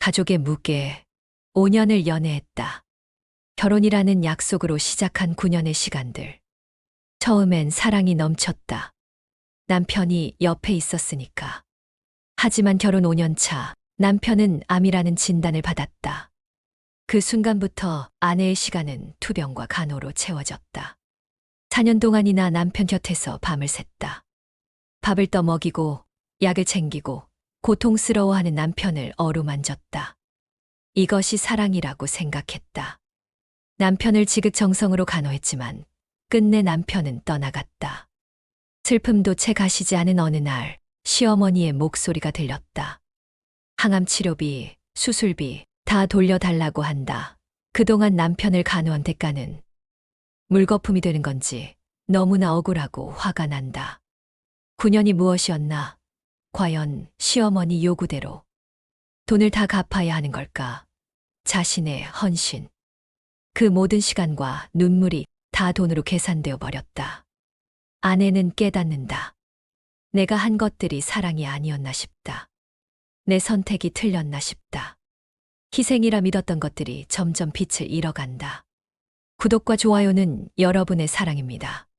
가족의 무게, 5년을 연애했다. 결혼이라는 약속으로 시작한 9년의 시간들. 처음엔 사랑이 넘쳤다. 남편이 옆에 있었으니까. 하지만 결혼 5년 차, 남편은 암이라는 진단을 받았다. 그 순간부터 아내의 시간은 투병과 간호로 채워졌다. 4년 동안이나 남편 곁에서 밤을 샜다. 밥을 떠먹이고, 약을 챙기고, 고통스러워하는 남편을 어루만졌다. 이것이 사랑이라고 생각했다. 남편을 지극정성으로 간호했지만 끝내 남편은 떠나갔다. 슬픔도 채 가시지 않은 어느 날 시어머니의 목소리가 들렸다. 항암 치료비, 수술비 다 돌려달라고 한다. 그동안 남편을 간호한 대가는 물거품이 되는 건지 너무나 억울하고 화가 난다. 9년이 무엇이었나? 과연 시어머니 요구대로 돈을 다 갚아야 하는 걸까? 자신의 헌신. 그 모든 시간과 눈물이 다 돈으로 계산되어 버렸다. 아내는 깨닫는다. 내가 한 것들이 사랑이 아니었나 싶다. 내 선택이 틀렸나 싶다. 희생이라 믿었던 것들이 점점 빛을 잃어간다. 구독과 좋아요는 여러분의 사랑입니다.